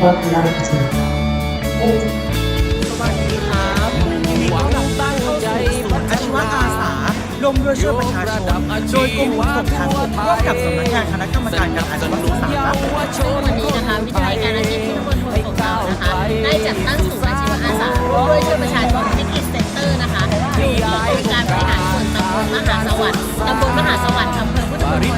สวัสดีครับยินดีต้อนรับเข้าสู่อาชีวะอาสาลมด้วยช่วยประชาชน โดยกรมขนส่งทางบกร่วมกับสำนักงานคณะกรรมการการอาชีวศึกษาครับวันนี้นะคะวิทยาลัยการอาชีพที่ตำบลโพธิ์ของนะคะได้จัดตั้งศูนย์อาชีวอาสาด้วยช่วยประชาชนเทคนิคเซ็นเตอร์นะคะอยู่ที่องค์การบริหารส่วนตำบลมหาสวัสดิ์ตำบลมหาสวัสดิ์อำเภอพุทธมณฑล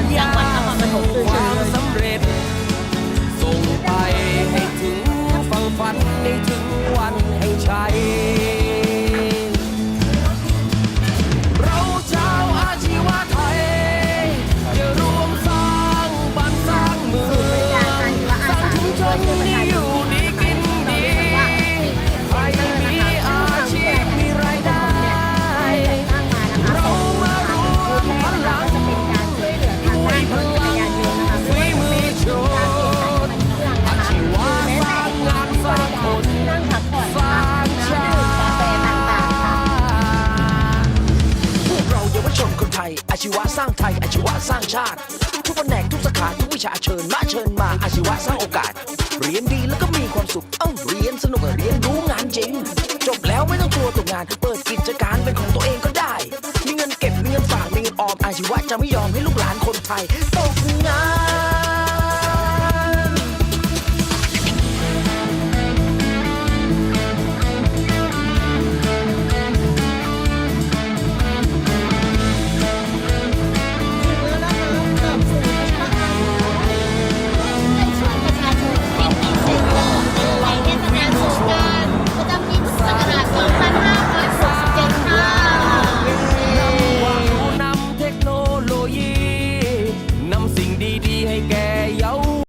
ชีวะสร้างไทยอาชีวะสร้างชาติ ทุกแผนกทุกสาขาทุกวิชาเชิญมาเชิญมาอาชีวะสร้างโอกาส เรียนดีแล้วก็มีความสุขเอ้าเรียนสนุกเรียนรู้งานจริง จบแล้วไม่ต้องกลัวตกงาน เปิดกิจการเป็นของตัวเองก็ได้ มีเงินเก็บมีเงินฝากมีเงินออมอาชีวะจะไม่ยอมให้ลูกหลานคนไทยตกงาน